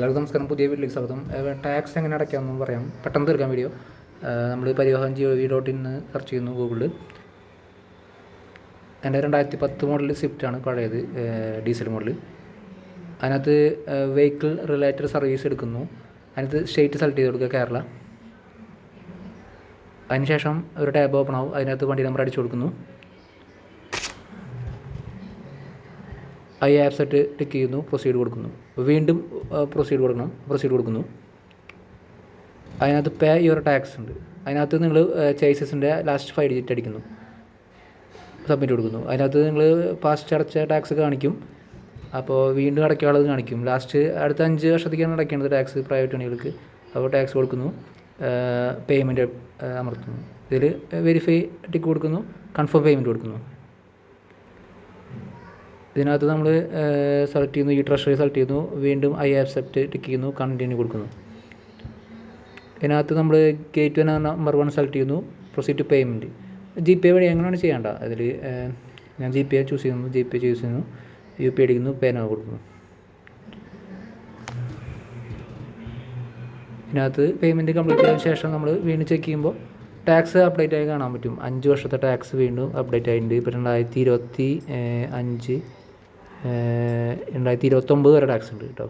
എല്ലാവർക്കും നമസ്കാരം. പുതിയ വീട്ടിലേക്ക് സ്വാഗതം. ടാക്സ് എങ്ങനെ അടയ്ക്കാമെന്ന് പറയാം. പെട്ടെന്ന് തീർക്കാൻ വീഡിയോ നമ്മൾ Parivahan G O V dot in search ചെയ്യുന്നു ഗൂഗിളിൽ എന്റെ രണ്ടായിരത്തി പത്ത് മോഡൽ ആണ് പഴയത് ഡീസൽ മോഡൽ അതിനകത്ത് വെഹിക്കിൾ റിലേറ്റഡ് സർവീസ് എടുക്കുന്നു. അതിനകത്ത് സ്റ്റേറ്റ് സെലക്ട് ചെയ്ത് കൊടുക്കുക കേരള. അതിനുശേഷം ഒരു ടാബ് ഓപ്പൺ ആവും. അതിനകത്ത് വണ്ടി നമ്പർ അടിച്ചു കൊടുക്കുന്നു. ഐ ആപ്സെറ്റ് ടിക്ക് ചെയ്യുന്നു പ്രൊസീഡ് കൊടുക്കുന്നു. വീണ്ടും പ്രൊസീഡ് കൊടുക്കണം പ്രൊസീഡ് കൊടുക്കുന്നു. അതിനകത്ത് പേ യുവർ ടാക്സ് ഉണ്ട്. അതിനകത്ത് നിങ്ങൾ ചേസസിന്റെ ലാസ്റ്റ് ഫൈവ് ഡിജിറ്റ് അടിക്കുന്നു. സബ്മിറ്റ് കൊടുക്കുന്നു. അതിനകത്ത് നിങ്ങൾ പാസ്റ്റ് അടച്ച ടാക്സ് കാണിക്കും. അപ്പോൾ വീണ്ടും അടയ്ക്കാനുള്ളത് കാണിക്കും. ലാസ്റ്റ് അടുത്ത അഞ്ച് വർഷത്തേക്കാണ് അടയ്ക്കേണ്ടത് ടാക്സ് പ്രൈവറ്റ് പണികൾക്ക് അപ്പോൾ ടാക്സ് കൊടുക്കുന്നു. പേയ്മെന്റ് അമർത്തുന്നു. ഇതിൽ വെരിഫൈ ടിക്ക് കൊടുക്കുന്നു. കൺഫേം പേയ്മെന്റ് കൊടുക്കുന്നു. ഇതിനകത്ത് നമ്മൾ സെലക്ട് ചെയ്യുന്നു ഈ ട്രഷറി സെലക്ട് ചെയ്യുന്നു വീണ്ടും ഐ ആക്സെപ്റ്റ് ടിക്ക് ചെയ്യുന്നു കണ്ടിന്യൂ കൊടുക്കുന്നു. ഇതിനകത്ത് നമ്മൾ ഗേറ്റ് നമ്പർ വൺ സെലക്ട് ചെയ്യുന്നു proceed to payment G Pay വഴി എങ്ങനെയാണ് ചെയ്യേണ്ട? അതിൽ ഞാൻ ജി പേ ചൂസ് ചെയ്യുന്നു ജി പേ ചൂസ് ചെയ്യുന്നു യു പി അടിക്കുന്നു പേന കൊടുക്കുന്നു. ഇതിനകത്ത് പേയ്മെന്റ് കംപ്ലീറ്റ് ചെയ്തതിന് ശേഷം നമ്മൾ വീണ്ടും ചെക്ക് ചെയ്യുമ്പോൾ ടാക്സ് അപ്ഡേറ്റ് ആയി കാണാൻ പറ്റും. അഞ്ച് വർഷത്തെ ടാക്സ് വീണ്ടും അപ്ഡേറ്റ് ആയിട്ടുണ്ട്. ഇപ്പോൾ രണ്ടായിരത്തി ഇരുപത്തി അഞ്ച്. രണ്ടായിരത്തി ഇരുപത്തൊമ്പത് വരെ ടാക്സ് ഉണ്ട് കേട്ടോ.